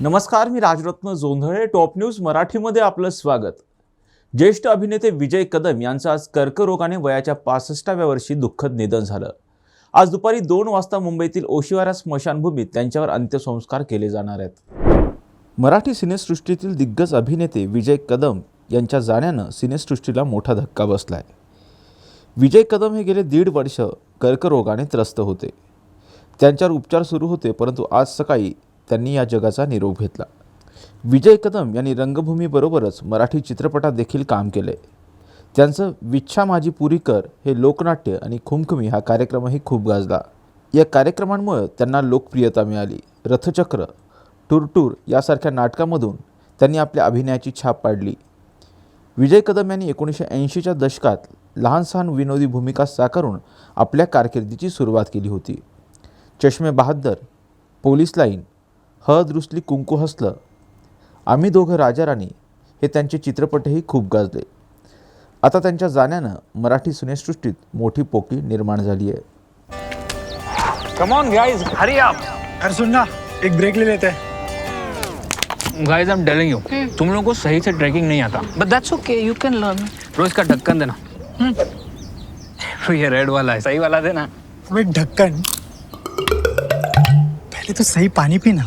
नमस्कार मी Rajratna Jondhale top news मराठीमध्ये आपलं स्वागत. ज्येष्ठ अभिनेते विजय कदम यांचं आज कर्करोगाने वयाच्या पासष्टाव्या वर्षी दुःखद निधन झालं. आज दुपारी दोन वाजता मुंबईतील ओशिवारा स्मशानभूमीत त्यांच्यावर अंत्यसंस्कार केले जाणार आहेत. मराठी सिनेसृष्टीतील दिग्गज अभिनेते विजय कदम यांच्या जाण्यानं सिनेसृष्टीला मोठा धक्का बसला आहे विजय कदम हे गेले दीड वर्ष कर्करोगाने त्रस्त होते. त्यांच्यावर उपचार सुरू होते परंतु आज सकाळी त्यांनी या जगाचा निरोप घेतला. विजय कदम यांनी रंगभूमीबरोबरच मराठी चित्रपटात देखील काम केले. त्यांचं विच्छा माझी पुरी कर हे लोकनाट्य आणि खुमखुमी हा कार्यक्रमही खूप गाजला. या कार्यक्रमांमुळे त्यांना लोकप्रियता मिळाली. रथचक्र टूरटूर यासारख्या नाटकामधून त्यांनी आपल्या अभिनयाची छाप पाडली. विजय कदम यांनी एकोणीसशे ऐंशीच्या दशकात लहान सहान विनोदी भूमिका साकारून आपल्या कारकिर्दीची सुरुवात केली होती. चष्मे बहाद्दर पोलीस लाईन हळद रुसली कुंकू हसलं. आम्ही दोघं राजा राणी हे त्यांचे चित्रपटही खूप गाजले. आता त्यांच्या जाण्यानं मराठी सिनेसृष्टीत मोठी पोकळी निर्माण झाली आहे. Come on guys hurry up अरे सुन ना एक ब्रेक ले लेते. हैं guys I am telling you तुम लोगों को सही से ट्रैकिंग नहीं आता. But that's okay, you can learn. रोज का ढक्कन देना. तो ये रेड वाला है सही वाला देना. अब ढक्कन. पहले तो सही पानी पीना.